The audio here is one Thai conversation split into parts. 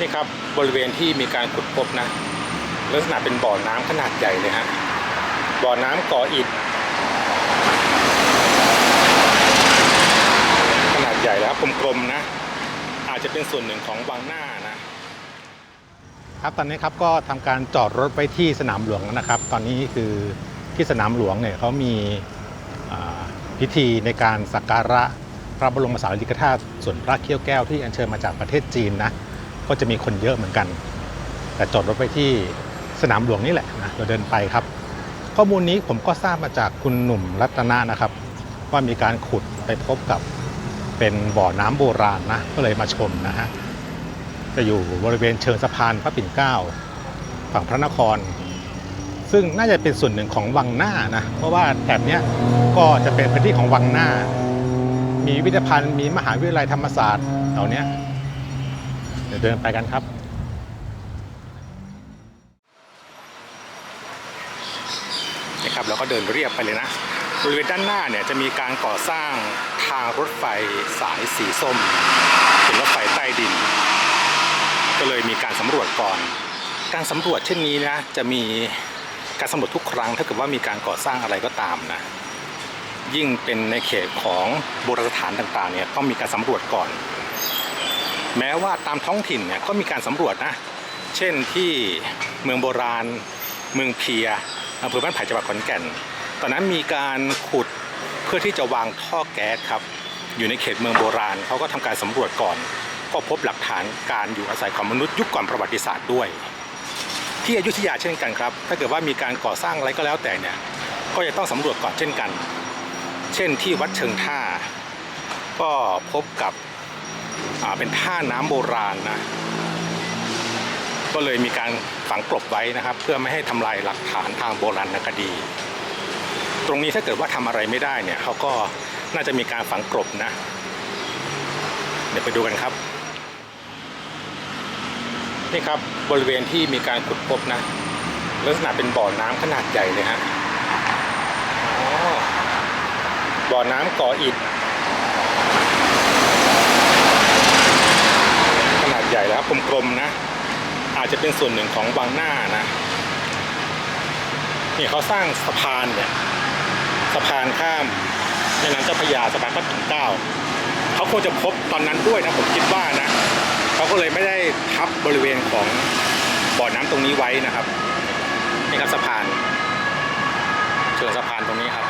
นี่ครับบริเวณที่มีการขุดพบนะ ลักษณะเป็นบ่อน้ำขนาดใหญ่เลยฮะบ่อน้ำก่ออิฐขนาดใหญ่แล้วครับกลมๆนะ อาจจะเป็นส่วนหนึ่งของวังหน้านะครับตอนนี้ครับก็ทำการจอดรถไว้ที่สนามหลวงนะครับ ตอนนี้คือที่สนามหลวงเนี่ยเขามีพิธีในการสักการะพระบรมสารีริกธาตุส่วนพระเขี้ยวแก้วที่อัญเชิญมาจากประเทศจีนนะ ก็จะมีคนเยอะเหมือนกัน แต่จอดรถไว้ที่สนามหลวงนี่แหละนะเราเดินไปครับ ข้อมูลนี้ผมก็ทราบมาจากคุณหนุ่มรัตนะนะครับ ว่ามีการขุดไปพบกับเป็นบ่อน้ำโบราณนะก็เลยมาชมนะฮะจะอยู่บริเวณเชิงสะพานพระปิ่นเกล้าฝั่งพระนคร ซึ่งน่าจะเป็นส่วนหนึ่งของวังหน้านะเพราะว่าแถบนี้ก็จะเป็นพื้นที่ของวังหน้า มีวิทยาภัณฑ์มีมหาวิทยาลัยธรรมศาสตร์เหล่านี้ เดี๋ยวเดินไปกันครับนี่ครับเราก็เดินเรียบไปเลยนะ บริเวณด้านหน้าเนี่ยจะมีการก่อสร้างทางรถไฟสายสีส้ม เป็นรถไฟใต้ดิน ก็เลยมีการสำรวจก่อน การสำรวจเช่นนี้นะจะมีการสำรวจทุกครั้งถ้าเกิดว่ามีการก่อสร้างอะไรก็ตามนะยิ่งเป็นในเขตของโบราณสถานต่างๆเนี่ยต้องมีการสำรวจก่อน แม้ว่าตามท้องถิ่นเนี่ยก็มีการสำรวจนะ เช่นที่เมืองโบราณ เมืองเพียอำเภอบ้านไผ่จังหวัดขอนแก่น ตอนนั้นมีการขุดเพื่อที่จะวางท่อแก๊สครับ อยู่ในเขตเมืองโบราณเขาก็ทำการสำรวจก่อน ก็พบหลักฐานการอยู่อาศัยของมนุษย์ยุคก่อนประวัติศาสตร์ด้วย ที่อยุธยาเช่นกันครับ ถ้าเกิดว่ามีการก่อสร้างอะไรก็แล้วแต่เนี่ย ก็จะต้องสำรวจก่อนเช่นกัน เช่นที่วัดเชิงท่า ก็พบกับ เป็นท่าน้ำโบราณนะ ก็เลยมีการฝังกลบไว้นะครับ เพื่อไม่ให้ทำลายหลักฐานทางโบราณคดี ตรงนี้ถ้าเกิดว่าทำอะไรไม่ได้เนี่ยเขาก็น่าจะมีการฝังกลบนะ เดี๋ยวไปดูกันครับนี่ครับบริเวณที่มีการขุดพบนะลักษณะเป็นบ่อน้ำขนาดใหญ่เลยฮะอ๋อบ่อน้ำก่ออิฐ ขนาดใหญ่แล้วครับ กลมๆนะ อาจจะเป็นส่วนหนึ่งของวังหน้านะนี่เขาสร้างสะพานเนี่ยสะพานข้ามแม่น้ำเจ้าพระยาสะพานพระปิ่นเกล้าเขาคงจะพบตอนนั้นด้วยนะผมคิดว่านะเขาก็เลยไม่ได้ทับบริเวณของบ่อน้ำตรงนี้ไว้นะครับนี่ครับสะพานเชิงสะพานตรงนี้ครับ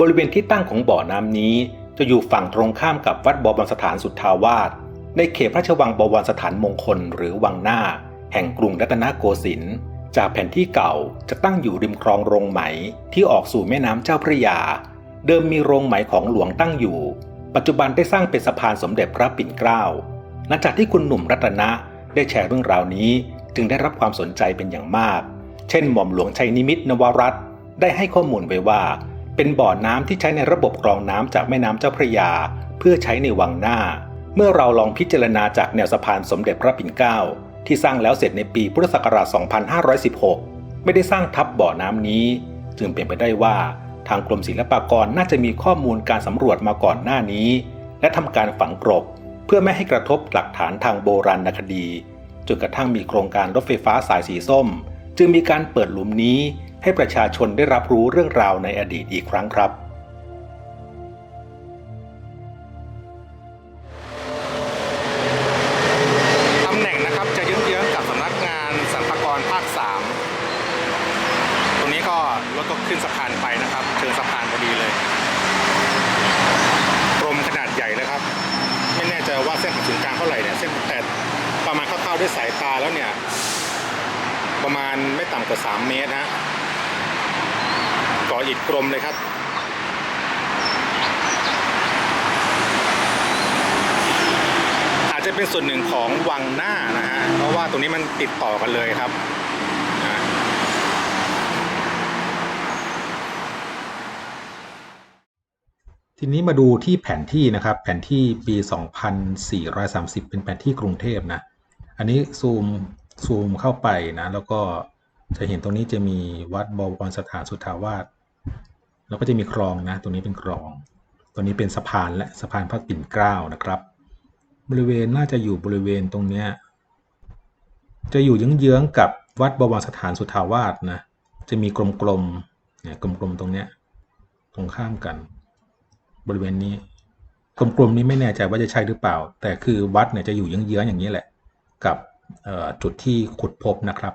บริเวณที่ตั้งของบ่อน้ำนี้ จะอยู่ฝั่งตรงข้ามกับวัดบวรสถานสุทธาวาสในเขตพระราชวังบวรสถานมงคลหรือวังหน้า แห่งกรุงรัตนโกสินทร์จากแผนที่เก่าจะตั้งอยู่ริมคลองโรงไหมที่ออกสู่แม่น้ำเจ้าพระยา เดิมมีโรงไหมของหลวงตั้งอยู่ ปัจจุบันได้สร้างเป็นสะพานสมเด็จพระปิ่นเกล้าหลังจากที่คุณหนุ่มรัตนะได้แชร์เรื่องราวนี้จึงได้รับความสนใจเป็นอย่างมาก เช่นหม่อมหลวงชัยนิมิตนวรัตได้ให้ข้อมูลไว้ว่า เป็นบ่อน้ำที่ใช้ในระบบกรองน้ำจากแม่น้ำเจ้าพระยา เพื่อใช้ในวังหน้า เมื่อเราลองพิจารณาจากแนวสะพานสมเด็จพระปิ่นเกล้าที่สร้างแล้วเสร็จในปีพุทธศักราช 2516 ไม่ได้สร้างทับบ่อน้ำนี้ จึงเป็นไปได้ว่าทางกรมศิลปากรน่าจะมีข้อมูลการสำรวจมาก่อนหน้านี้ และทำการฝังกรบ เพื่อไม่ให้กระทบหลักฐานทางโบราณคดีจนกระทั่งมีโครงการรถไฟฟ้าสายสีส้ม จึงมีการเปิดหลุมนี้ ให้ประชาชนได้รับรู้เรื่องราวในอดีตอีกครั้งครับ ตำแหน่งนะครับจะเยื้องๆกับสำนักงานสรรพากรภาค 3 ตรงนี้ก็รถก็ขึ้นสะพานไปนะครับเชิงสะพานพอดีเลยกรมขนาดใหญ่เลยครับ ไม่แน่ใจว่าเส้นผ่านศูนย์กลางเท่าไหร่เนี่ยเส้นแต่ประมาณคร่าวๆด้วยสายตาแล้วเนี่ยประมาณไม่ต่ำกว่า 3 เมตรนะ ก่ออิฐกลมเลยครับอาจจะเป็นส่วนหนึ่งของวังหน้านะฮะ เพราะว่าตรงนี้มันติดต่อกันเลยครับ ทีนี้มาดูที่แผนที่นะครับ แผนที่ปี 2430 เป็นแผนที่กรุงเทพนะ อันนี้ซูมซูมเข้าไปนะ แล้วก็จะเห็นตรงนี้จะมีวัดบวรสถานสุทธาวาส แล้วก็จะมีคลองนะ ตรงนี้เป็นคลองตัวนี้เป็นสะพานและสะพานพระปิ่นเกล้านะครับ บริเวณน่าจะอยู่บริเวณตรงเนี้ยจะอยู่เยื้องๆกับวัดบวรสถานสุทาวาสนะ จะมีกลมๆเนี่ยกลมๆตรงเนี้ยตรงข้ามกัน บริเวณนี้กลมๆนี้ไม่แน่ใจว่าจะใช่หรือเปล่า แต่คือวัดเนี่ยจะอยู่เยื้องๆอย่างนี้แหละ กับจุดที่ขุดพบนะครับ